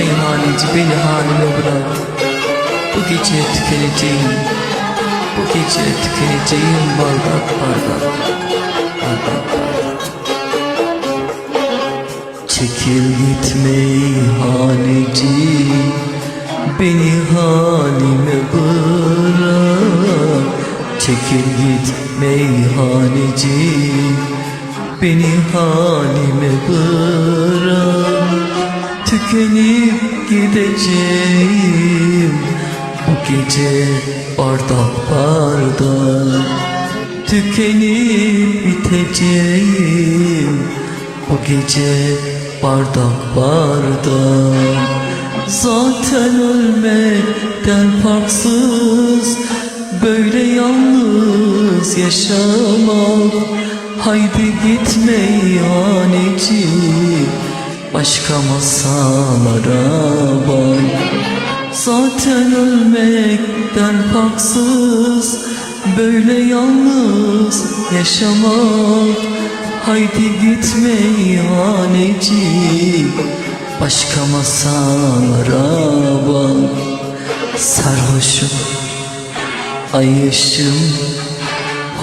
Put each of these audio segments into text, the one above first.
meyhaneci beni halime bırak. Bu gece tükeneceğim Bu gece tükeneceğim bardak bardak. Bardak Çekil git meyhaneci Beni halime bırak. Çekil git meyhaneci Beni halime bırak Tükenip gideceğim. Bu gece bardak bardak Tükenip biteceğim. Bu gece bardak bardak Zaten ölmekten farksız Böyle yalnız yaşamak. Haydi gitme ihaneci Başka masalara bak. Zaten ölmekten farksız Böyle yalnız yaşamak. Haydi gitme ihaneci Başka masalara bak. Sarhoşum Ay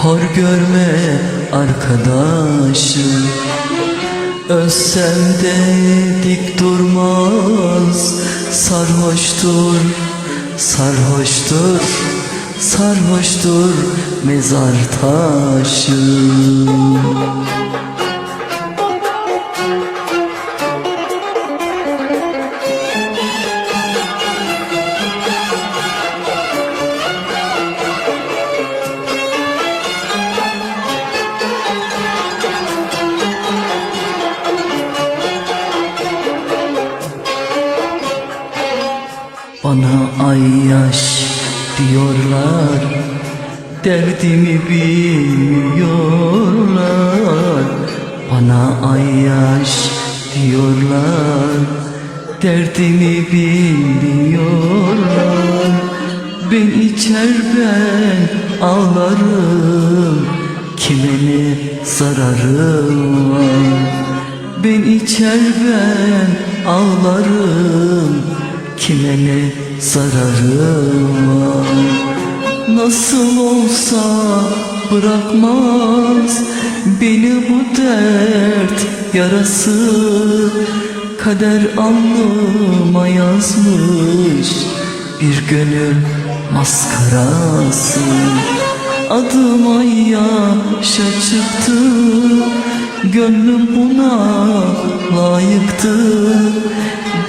Hor görme arkadaşım Ölsem de dik durmaz Sarhoştur, sarhoştur Sarhoştur mezar taşım Bana ay diyorlar Derdimi bilmiyorlar. Bana ay diyorlar Derdimi bilmiyorlar. Ben içer ben ağlarım Kime ne zararım var? Ben içer ben ağlarım Kime ne zararım var? Nasıl olsa bırakmaz Beni bu dert yarası. Kader alnıma yazmış Bir gönül maskarası. Adıma yaşa çıktı Gönlüm buna layıktı.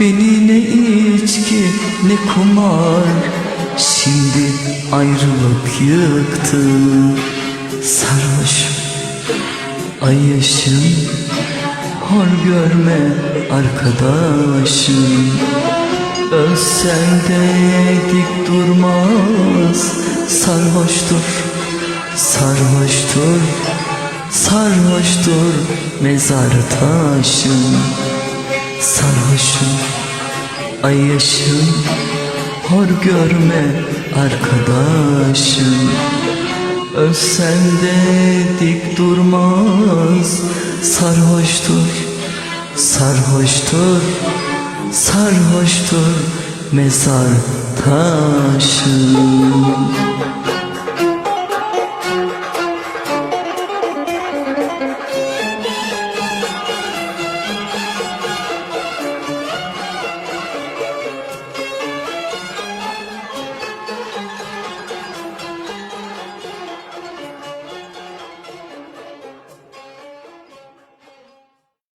Beni ne ne kumar. Şimdi ayrılık yıktı Sarhoşum ay ışığım Hor görme arkadaşım. Ölsen de dik durmaz. Sarhoştur, sarhoştur Sarhoştur mezar taşım Sarhoşum, ay yaşım Hor görme arkadaşım. Ölsen de dik durmaz Sarhoştur, sarhoştur Sarhoştur mezar taşım